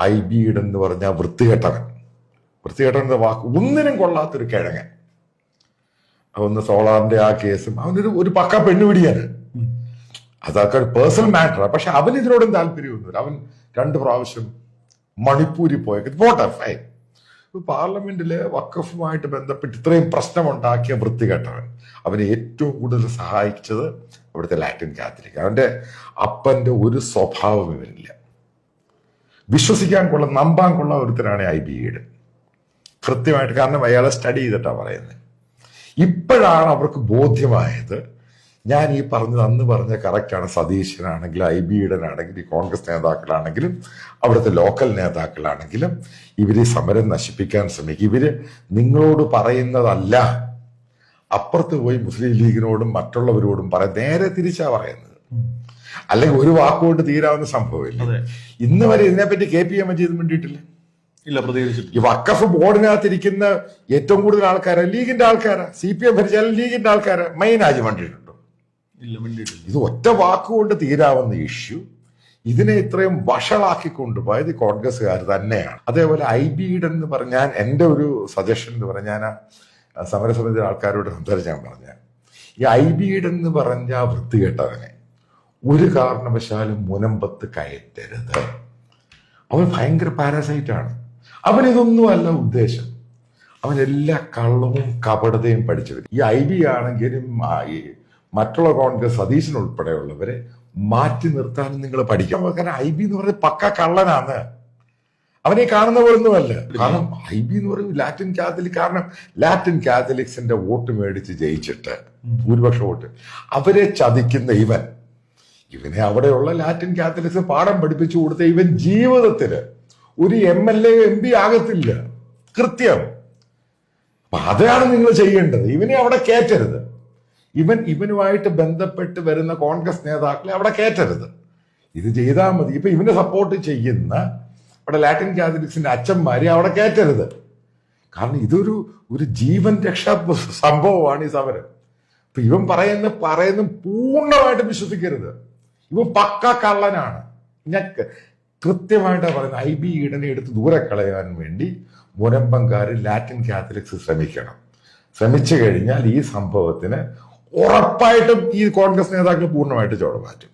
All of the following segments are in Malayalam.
ഐ ബിയുടെ എന്ന് പറഞ്ഞ വൃത്തികെട്ടവൻ. വൃത്തികെട്ടവൻ എന്ന വാക്ക് ഒന്നിനും കൊള്ളാത്തൊരു കിഴങ്ങൻ. ഒന്ന് സോളാറിന്റെ ആ കേസും അവനൊരു ഒരു പക്ക പെണ്ണുപിടിയാണ്. അതൊക്കെ പേഴ്സണൽ മാറ്റർ പക്ഷെ അവൻ ഇതിനോടും താല്പര്യമൊന്നുമില്ല. അവൻ രണ്ട് പ്രാവശ്യം മണിപ്പൂരിൽ പോയ പോട്ടെ ഫൈൻ പാർലമെന്റിലെ വക്കഫുമായിട്ട് ബന്ധപ്പെട്ട് ഇത്രയും പ്രശ്നമുണ്ടാക്കിയ വൃത്തികെട്ടവൻ അവനെ ഏറ്റവും കൂടുതൽ സഹായിച്ചത് അവിടുത്തെ ലാറ്റിൻ കാത്തലിക് അവന്റെ അപ്പന്റെ ഒരു സ്വഭാവം ഇവനില്ല. വിശ്വസിക്കാൻ കൊള്ള നമ്പാൻ കൊള്ള ഒരുത്തരാണ് ഐ ബി ഈഡ് കൃത്യമായിട്ട് കാരണം അയാളെ സ്റ്റഡി ചെയ്തിട്ടാണ് പറയുന്നത് ഇപ്പോഴാണ് അവർക്ക് ബോധ്യമായത് ഞാൻ ഈ പറഞ്ഞത് അന്ന് പറഞ്ഞ കറക്റ്റാണ് സതീശനാണെങ്കിലും ഐ ബി ഈഡനാണെങ്കിലും കോൺഗ്രസ് നേതാക്കളാണെങ്കിലും അവിടുത്തെ ലോക്കൽ നേതാക്കളാണെങ്കിലും ഇവർ സമരം നശിപ്പിക്കാൻ ശ്രമിക്കും. ഇവർ നിങ്ങളോട് പറയുന്നതല്ല. അപ്പുറത്ത് പോയി മുസ്ലിം ലീഗിനോടും മറ്റുള്ളവരോടും പറയാം നേരെ തിരിച്ചാ പറയുന്നത്. അല്ലെങ്കിൽ ഒരു വാക്കുകൊണ്ട് തീരാവുന്ന സംഭവമില്ല. ഇന്ന് വരെ ഇതിനെപ്പറ്റി കെ പി എം ചെയ്ത് വേണ്ടിയിട്ടില്ല ഇല്ല പ്രതികരിച്ചിട്ടില്ല. ഈ വക്കഫ് ബോർഡിനകത്തിരിക്കുന്ന ഏറ്റവും കൂടുതൽ ആൾക്കാരാ? ലീഗിന്റെ ആൾക്കാരാ? സി പി എം ഭരിച്ചാലും ലീഗിന്റെ ആൾക്കാരാ? മെയിൻ ആജി വേണ്ടിയിട്ടുണ്ടോ ഇല്ല മിണ്ടിയിട്ടില്ല. ഇത് ഒറ്റ വാക്കുകൊണ്ട് തീരാവുന്ന ഇഷ്യൂ ഇതിനെ ഇത്രയും വഷളാക്കി കൊണ്ടുപോയത് ഈ കോൺഗ്രസ്സുകാർ തന്നെയാണ്. അതേപോലെ ഐ ബി ഇഡ് എന്ന് പറഞ്ഞാൽ എന്റെ ഒരു സജഷൻ എന്ന് പറഞ്ഞാൽ ഞാൻ സമരസമിതി ആൾക്കാരോട് സംസാരിച്ചാൽ പറഞ്ഞ ഈ ഐ ബി ഇഡ് എന്ന് പറഞ്ഞ വൃത്തികെട്ടവനെ ഒരു കാരണവശാലും മുനമ്പത്ത് കയറ്റരുത്. അവൻ ഭയങ്കര പാരാസൈറ്റ് ആണ് അവൻ ഇതൊന്നുമല്ല ഉദ്ദേശം. അവൻ എല്ലാ കള്ളവും കപടതയും പഠിച്ചു പഠിച്ചവർ ഈ ഐ ബി ആണെങ്കിലും മറ്റുള്ള കോൺഗ്രസ് സതീശൻ ഉൾപ്പെടെയുള്ളവരെ മാറ്റി നിർത്താനും നിങ്ങൾ പഠിക്കാൻ കാരണം ഐ ബി എന്ന് പറയുന്നത് പക്ക കള്ളനാണ്. അവനെ കാണുന്ന പോലൊന്നുമല്ല. കാരണം ഐ ബി എന്ന് പറയുന്നത് ലാറ്റിൻ കാത്തലിക് കാരണം ലാറ്റിൻ കാത്തലിക്സിന്റെ വോട്ട് മേടിച്ച് ജയിച്ചിട്ട് ഭൂരിപക്ഷ വോട്ട്. അവരെ ചതിക്കുന്ന ഇവൻ. ഇവനെ അവിടെയുള്ള ലാറ്റിൻ കാത്തലിക്സ് പാഠം പഠിപ്പിച്ചു കൊടുത്ത ഇവൻ ജീവിതത്തിൽ ഒരു M L A M P ആകത്തില്ല. കൃത്യം. അപ്പൊ അതാണ് നിങ്ങൾ ചെയ്യേണ്ടത്. ഇവനെ അവിടെ കയറ്റരുത്. ഇവൻ ഇവനുമായിട്ട് ബന്ധപ്പെട്ട് വരുന്ന കോൺഗ്രസ് നേതാക്കളെ അവിടെ കയറ്റരുത്. ഇത് ചെയ്താൽ മതി. ഇപ്പൊ ഇവനെ സപ്പോർട്ട് ചെയ്യുന്ന അവിടെ ലാറ്റിൻ കാത്തലിക്സിന്റെ അച്ഛന്മാരെ അവിടെ കയറ്റരുത്. കാരണം ഇതൊരു ഒരു ജീവൻ രക്ഷാ സംഭവമാണ് ഈ സമരം. ഇപ്പൊ ഇവൻ പറയുന്ന പറയുന്ന പൂർണമായിട്ട് വിശ്വസിക്കരുത്. ഇവൻ പക്ക കള്ളനാണ്. ഞാൻ കൃത്യമായിട്ട് പറയുന്നത്. ഐ ബി ഈഡനെ എടുത്ത് ദൂരെ കളയാൻ വേണ്ടി മുനമ്പങ്കാർ ലാറ്റിൻ കാത്തലിക്സ് ശ്രമിക്കണം. ശ്രമിച്ചു കഴിഞ്ഞാൽ ഈ സംഭവത്തിന് ഉറപ്പായിട്ടും ഈ കോൺഗ്രസ് നേതാക്കൾ പൂർണമായിട്ട് ചോട മാറ്റും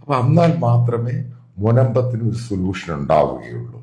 അപ്പൊ എന്നാൽ മാത്രമേ മുനമ്പത്തിന് ഒരു സൊല്യൂഷൻ ഉണ്ടാവുകയുള്ളൂ.